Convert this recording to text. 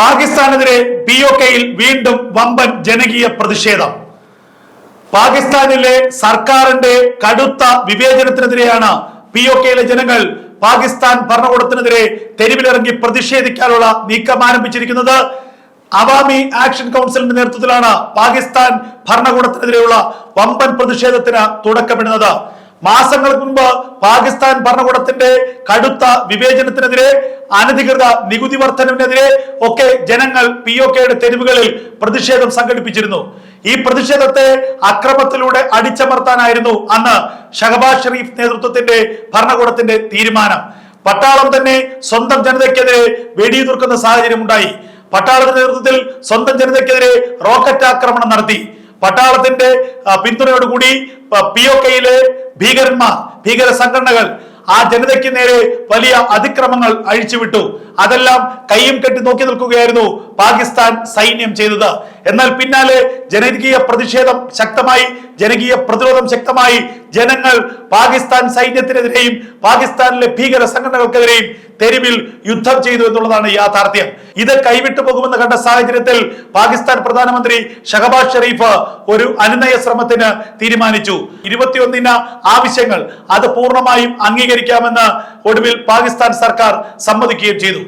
പാകിസ്ഥാനെതിരെ P O കെയിൽ വീണ്ടും വമ്പൻ ജനകീയ പ്രതിഷേധം. പാകിസ്ഥാനിലെ സർക്കാരിന്റെ കടുത്ത വിവേചനത്തിനെതിരെയാണ് പി ഒ കെയിലെ ജനങ്ങൾ പാകിസ്ഥാൻ ഭരണകൂടത്തിനെതിരെ തെരുവിലിറങ്ങി പ്രതിഷേധിക്കാനുള്ള നീക്കം ആരംഭിച്ചിരിക്കുന്നത്. അവാമി ആക്ഷൻ കൗൺസിലിന്റെ നേതൃത്വത്തിലാണ് പാകിസ്ഥാൻ ഭരണകൂടത്തിനെതിരെയുള്ള വമ്പൻ പ്രതിഷേധത്തിന് തുടക്കമിടുന്നത്. മാസങ്ങൾക്ക് മുൻപ് പാകിസ്ഥാൻ ഭരണകൂടത്തിന്റെ കടുത്ത വിവേചനത്തിനെതിരെ അനധികൃത നികുതി വർധനവിനെതിരെ ഒക്കെ ജനങ്ങൾ പി ഒ കെയുടെ തെരുവുകളിൽ പ്രതിഷേധം സംഘടിപ്പിച്ചിരുന്നു. ഈ പ്രതിഷേധത്തെ അക്രമത്തിലൂടെ അടിച്ചമർത്താനായിരുന്നു അന്ന് ഷഹബാസ് ഷെരീഫ് നേതൃത്വത്തിന്റെ ഭരണകൂടത്തിന്റെ തീരുമാനം. പട്ടാളം തന്നെ സ്വന്തം ജനതയ്ക്കെതിരെ വെടിയുതിർക്കുന്ന സാഹചര്യം ഉണ്ടായി. പട്ടാളത്തിന്റെ നേതൃത്വത്തിൽ സ്വന്തം ജനതയ്ക്കെതിരെ റോക്കറ്റ് ആക്രമണം നടത്തി. പട്ടാളത്തിന്റെ പിന്തുണയോടുകൂടി പി ഒ കെയിലെ ഭീകരന്മാർ ഭീകര സംഘടനകൾ ആ ജനതയ്ക്ക് നേരെ വലിയ അതിക്രമങ്ങൾ അഴിച്ചുവിട്ടു. അതെല്ലാം കൈയും കെട്ടി നോക്കി നിൽക്കുകയായിരുന്നു പാകിസ്ഥാൻ സൈന്യം ചെയ്തത്. എന്നാൽ പിന്നാലെ ജനകീയ പ്രതിഷേധം ശക്തമായി ജനകീയ പ്രതിരോധം ശക്തമായി ജനങ്ങൾ പാകിസ്ഥാൻ സൈന്യത്തിനെതിരെയും പാകിസ്ഥാനിലെ ഭീകര സംഘടനകൾക്കെതിരെയും തെരുവിൽ യുദ്ധം ചെയ്തു എന്നുള്ളതാണ് യാഥാർത്ഥ്യം. ഇത് കൈവിട്ടു പോകുമെന്ന് കണ്ട സാഹചര്യത്തിൽ പാകിസ്ഥാൻ പ്രധാനമന്ത്രി ഷഹബാസ് ഷെരീഫ് ഒരു അനുനയ ശ്രമത്തിന് തീരുമാനിച്ചു. ഇരുപത്തിയൊന്നിന് ആവശ്യങ്ങൾ അത് പൂർണമായും അംഗീകരിക്കാമെന്ന് ഒടുവിൽ പാകിസ്ഥാൻ സർക്കാർ സമ്മതിക്കുകയും ചെയ്തു.